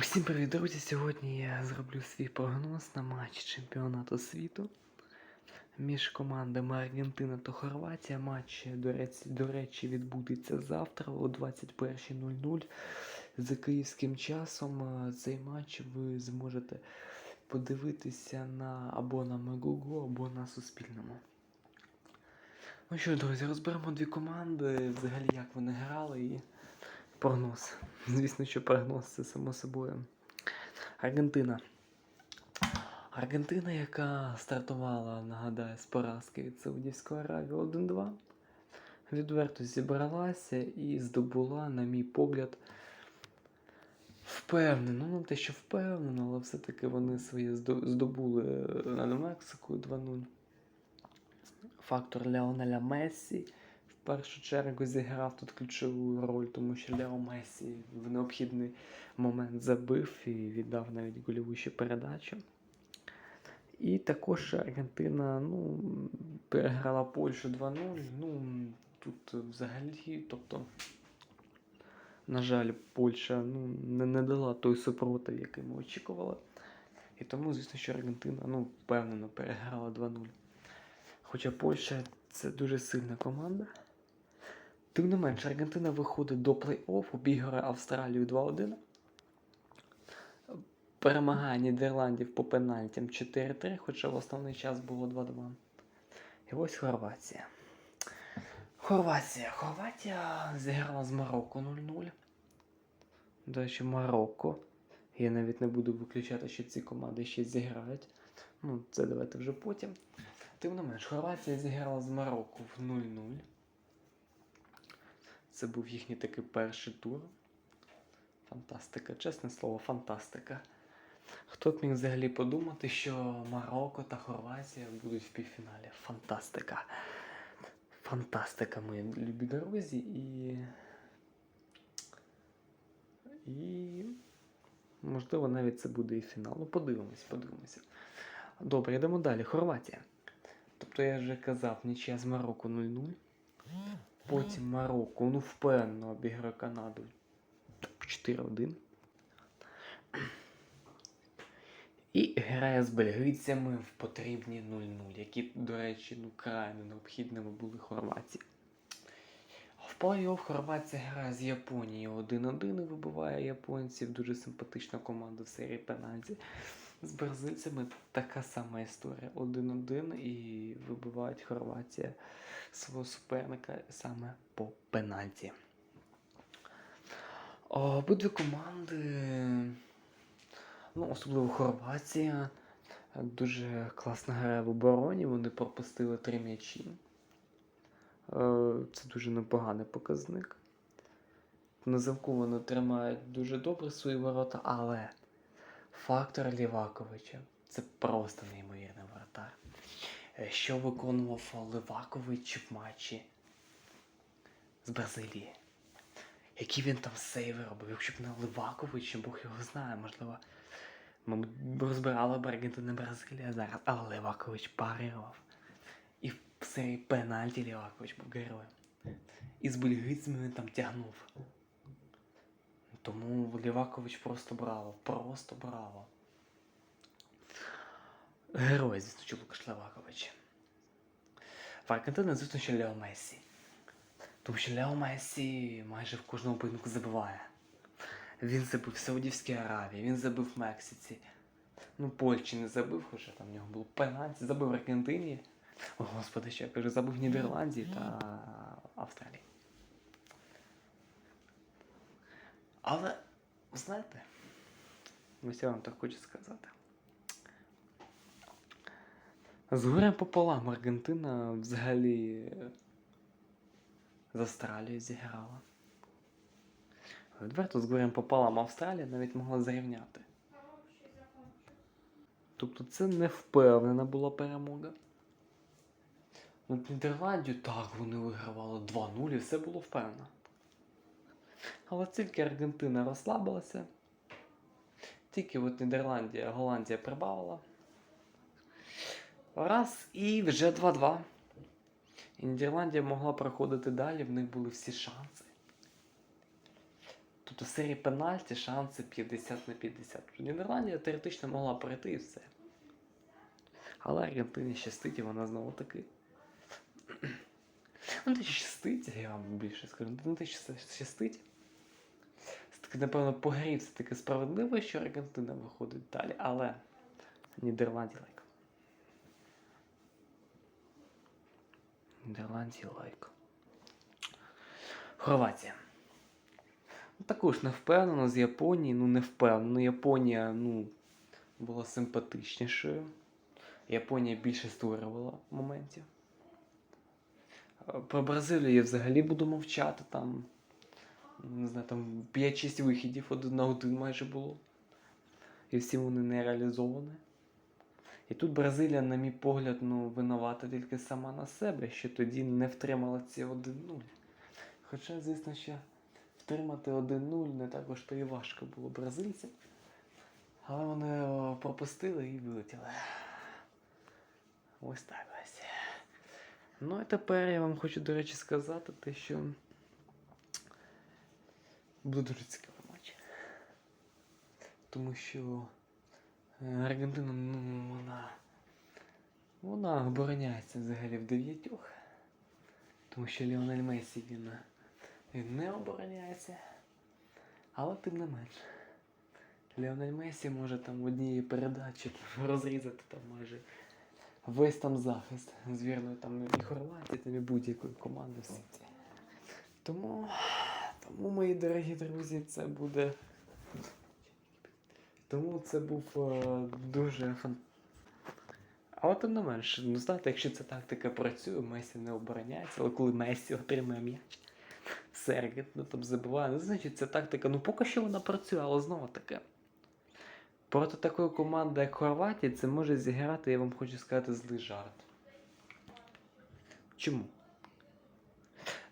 Усім привіт, друзі! Сьогодні я зроблю свій прогноз на матч чемпіонату світу між командами Аргентина та Хорватія. Матч, до речі, відбудеться завтра о 21.00 за київським часом. Е, Цей матч ви зможете подивитися на або на Мегугу, або на Суспільному. Ну що, друзі, розберемо дві команди, взагалі як вони грали і прогноз. Звісно, що прогноз це само собою. Аргентина. Аргентина, яка стартувала, нагадаю, з поразки від Саудівської Аравії 1-2. Відверто зібралася і здобула, на мій погляд, впевнено. Ну, те, що впевнено, але все-таки вони своє здобули над Мексикою 2-0. Фактор Леонеля Мессі першу чергу зіграв тут ключову роль, тому що Лео Месі в необхідний момент забив і віддав навіть гольову ще передачу. І також Аргентина ну, переграла Польщу 2-0. Ну, тут взагалі, тобто, на жаль, Польща ну, не, не дала той супротив, який ми очікували. І тому, звісно, що Аргентина ну, впевнено переграла 2-0. Хоча Польща це дуже сильна команда. Тим не менш, Аргентина виходить до плей-офф, обіграє Австралію 2-1. Перемагає Нідерландів по пенальтям 4-3, хоча в основний час було 2-2. І ось Хорватія. Хорватія. Хорватія зіграла з Марокко 0-0. До речі, Марокко. Я навіть не буду виключати, що ці команди ще зіграють. Ну, це давайте вже потім. Тим не менш, Хорватія зіграла з Марокко в 0-0. Це був їхній такий перший тур. Фантастика, чесне слово, фантастика. Хто б міг взагалі подумати, що Марокко та Хорватія будуть в півфіналі? Фантастика. Фантастика, мої любі друзі. І. І. Можливо, навіть це буде і фінал. Ну, подивимось, подивимося. Добре, йдемо далі. Хорватія. Тобто я вже казав, нічия з Марокко 0-0. Потім Марокко, ну впевнено обіграє Канаду 4-1. І грає з бельгійцями в потрібні 0-0, які, до речі, ну крайне необхідними були Хорватії. В плей-офф Хорватія грає з Японією 1-1 і вибиває японців. Дуже симпатична команда в серії пенальті. З бразильцями така сама історія. 1-1 і вибивають Хорватія свого суперника саме по пенальті. Обидві команди, ну, особливо Хорватія, дуже класно грає в обороні. Вони пропустили три м'ячі. Е, Це дуже непоганий показник. На вони тримають дуже добре свої ворота, але фактор Ліваковича це просто неймовірний воротар. Е, Що виконував Левакович в матчі з Бразилії? Які він там сейви робив? Якщо б не Левакович, Бог його знає, можливо, ми б розбирали б Аргентину Бразилія зараз, але Левакович парирував. І в серії пенальті Левакович був героєм. І з бельгійцями він там тягнув. Тому Лівакович просто браво, просто браво. Герой, звісно, що Лукаш Левакович. В Аргентині, звісно, що Лео Мессі. Тому що Лео Мессі майже в кожному поєдинку забиває. Він забив в Саудівській Аравії, він забив в Мексиці. Ну, Польщі не забив, хоча там в нього було пенальті, забив в Аргентині. О, Господи, що я кажу, забив в Нідерландії та Австралії. Але, знаєте, ось я вам так хочу сказати. З горем пополам Аргентина взагалі з Австралією зіграла. Відверто з горем пополам Австралія навіть могла зрівняти. Тобто це не впевнена була перемога. От Нідерландію так вони вигравали 2-0 і все було впевнено. Але тільки Аргентина розслабилася, тільки от Нідерландія, Голландія прибавила. Раз і вже 2-2. І Нідерландія могла проходити далі, в них були всі шанси. Тобто в серії пенальті шанси 50 на 50. Тобто Нідерландія теоретично могла пройти і все. Але Аргентині щастить, і вона знову таки. Ну, те щастить, я вам більше скажу. Ну, те щастить. Це таки, напевно, по грі все таки справедливо, що Аргентина виходить далі, але Нідерландія лайк. Нідерландія лайк. Хорватія. Ну, також не впевнено з Японії, ну не впевнено. Японія, ну, була симпатичнішою. Японія більше створювала моментів. Про Бразилію я взагалі буду мовчати там. Не знаю, там 5-6 вихідів один на один майже було. І всі вони не реалізовані. І тут Бразилія, на мій погляд, ну, винувата тільки сама на себе, що тоді не втримала ці 1-0. Хоча, звісно, що втримати 1-0 не також то і важко було бразильцям. Але вони пропустили і вилетіли. Ось так ось. Ну і тепер я вам хочу, до речі, сказати те, що буде дуже цікавий матч. Тому що е, Аргентина, ну, вона. Вона обороняється взагалі в дев'ятьох. Тому що Ліонель Месі він, він не обороняється. Але тим не менш. Ліонель Месі може там в одній передачі розрізати там майже весь там захист звірної там і Хорватії, там і будь-якої команди ці. Тому, тому, мої дорогі друзі, це буде. Тому це був е, дуже фан. Але тим не менш, ну знаєте, якщо ця тактика працює, Месі не обороняється, але коли Месі отримує м'яч, Сергіт, ну там забиває, ну значить ця тактика, ну поки що вона працює, але знову таке. Проти такої команди, як Хорватія, це може зіграти, я вам хочу сказати, злий жарт. Чому?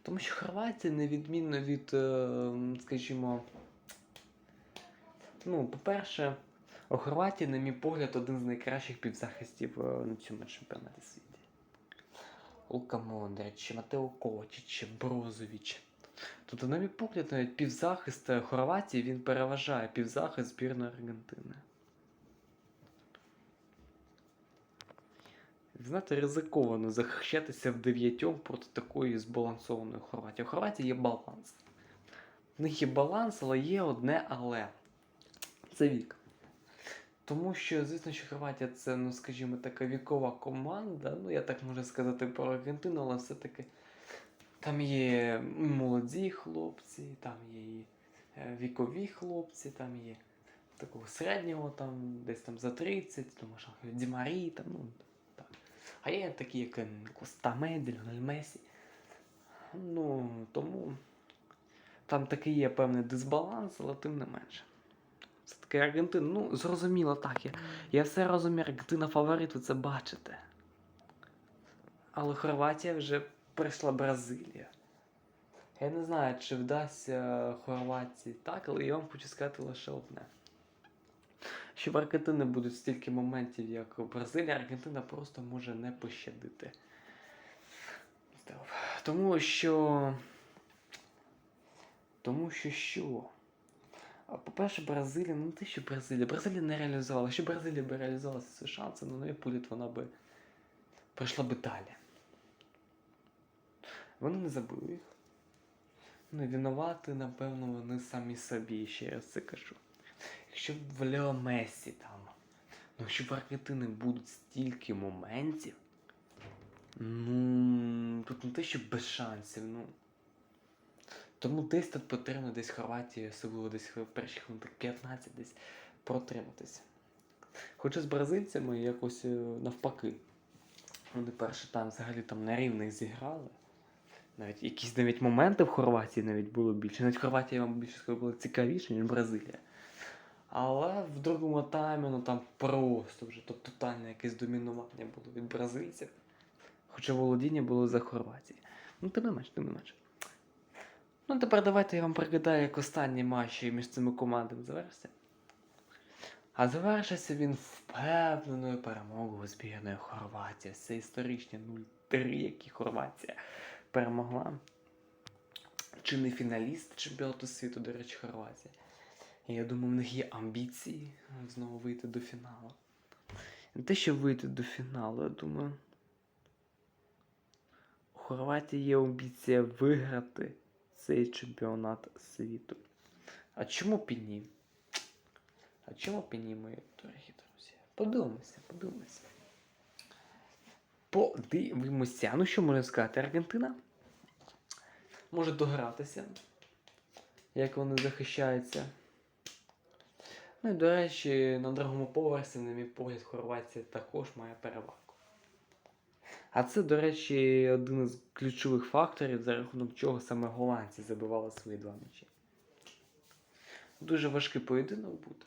Тому що Хорватія, на відмінно від, е, скажімо, ну, по-перше, у Хорватії, на мій погляд, один з найкращих півзахистів е, на цьому чемпіонаті світі. Лука Мондрич, Матео Ковачич, Брозович. Тобто, на мій погляд, навіть півзахист Хорватії він переважає півзахист збірної Аргентини. Знаєте, ризиковано захищатися в дев'ятьом проти такої збалансованої Хорватії. У Хорватії є баланс. В них є баланс, але є одне але. Це вік. Тому що, звісно, що Хорватія це, ну, скажімо, така вікова команда. Ну, я так можу сказати про Аргентину, але все-таки там є молоді хлопці, там є і е, вікові хлопці, там є такого середнього, там, десь там за 30, тому що Дімарі, там, ну. А є такі, як Костамедель, Месі. Ну, тому там такий є певний дисбаланс, але тим не менше. Все-таки Аргентина, ну, зрозуміло, так. Я, я все розумію, Аргентина фаворит, ви це бачите. Але Хорватія вже прийшла Бразилія. Я не знаю, чи вдасться Хорватії так, але я вам хочу сказати лише одне. Що в Аргентини будуть стільки моментів, як у Бразилії, Аргентина просто може не пощадити. Тому що. Тому що що? По-перше, Бразилія, ну те, що Бразилія. Бразилія не реалізувала. Якщо Бразилія би реалізувала свої шанси, ну не пуліт вона би пройшла би далі. Вони не забили їх. Ну, винувати, напевно, вони самі собі, ще раз це кажу. Якщо в Лео Месі там, ну якщо в Аргентини будуть стільки моментів, ну тут не те, що без шансів, ну. Тому десь тут потрібно десь Хорватії, особливо десь в перших хвилин 15 десь протриматися. Хоча з бразильцями якось е, навпаки. Вони перший там взагалі там на рівних зіграли. Навіть якісь навіть моменти в Хорватії навіть було більше. Навіть Хорватія, вам більше скажу, була цікавіше, ніж Бразилія. Але в другому таймі, ну там просто вже то тотальне якесь домінування було від бразильців. Хоча володіння було за Хорватії. Ну, тим не менш, тим не менш. Ну, тепер давайте я вам пригадаю, як останні матчі між цими командами завершився. А завершився він впевненою перемогою збірної Хорватії. Це історичні 0-3, які Хорватія перемогла. чи не фіналіст чемпіонату світу, до речі, Хорватія. Я думаю, в них є амбіції знову вийти до фіналу. Не те, що вийти до фіналу, я думаю. У Хорватії є амбіція виграти цей чемпіонат світу. А чому б і ні? А чому б і ні, мої дорогі друзі? Подумайся, подумайся. Подивимося. Ну що можна сказати? Аргентина може догратися, як вони захищаються. Ну і до речі, на другому поверсі, на мій погляд, Хорватія також має перевагу. А це, до речі, один із ключових факторів, за рахунок чого саме голландці забивали свої два м'ячі. Дуже важкий поєдинок буде.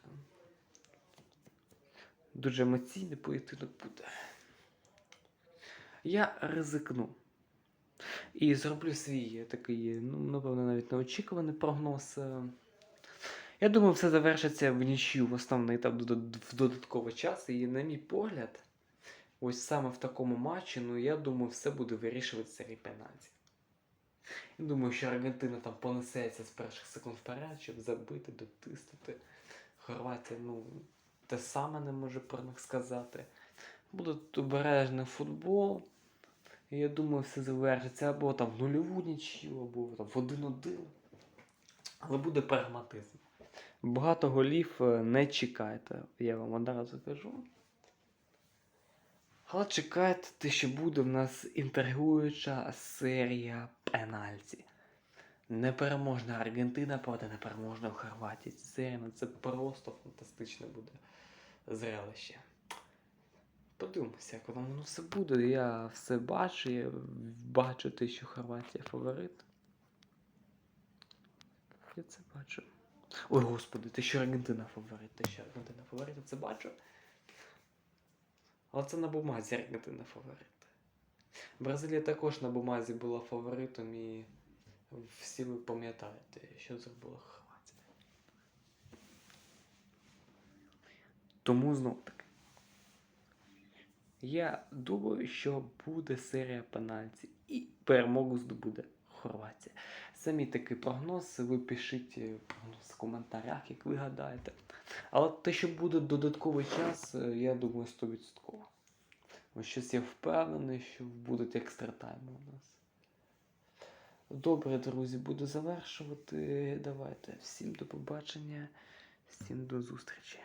Дуже емоційний поєдинок буде. Я ризикну. І зроблю свій такий, ну, напевно, навіть неочікуваний прогноз. Я думаю, все завершиться в нічю в основний етап в додатковий час. І, на мій погляд, ось саме в такому матчі, ну я думаю, все буде вирішувати серії пенальтів. Я думаю, що Аргентина там понесеться з перших секунд вперед, щоб забити, дотиснути. Хорватія, ну, те саме не може про них сказати. Буде обережний футбол. І я думаю, все завершиться або там в нульову нічю, або там в 1-1. Але буде прагматизм. Багато голів е, не чекайте, я вам одразу кажу. Але чекайте те, що буде в нас інтригуюча серія пенальті. Непереможна Аргентина проти непереможної Хорватії. Серія ну, це просто фантастичне буде зрелище. Подивимося, як воно воно все буде. Я все бачу, я бачу те, що Хорватія фаворит. Я це бачу. Ой, господи, те, що Аргентина фаворит, те, що Аргентина фаворит, я це бачу. Але це на бумазі Аргентина фаворит. Бразилія також на бумазі була фаворитом і всі ви пам'ятаєте, що зробила Хорватія. Тому знов таки. Я думаю, що буде серія пенальті і перемогу здобуде Хорватія. Самі такий прогноз, ви пишіть е, прогноз в коментарях, як ви гадаєте. Але те, що буде додатковий час, е, я думаю, 100%. Ось щось я впевнений, що будуть екстра тайми у нас. Добре, друзі, буду завершувати. Давайте. Всім до побачення, всім до зустрічі.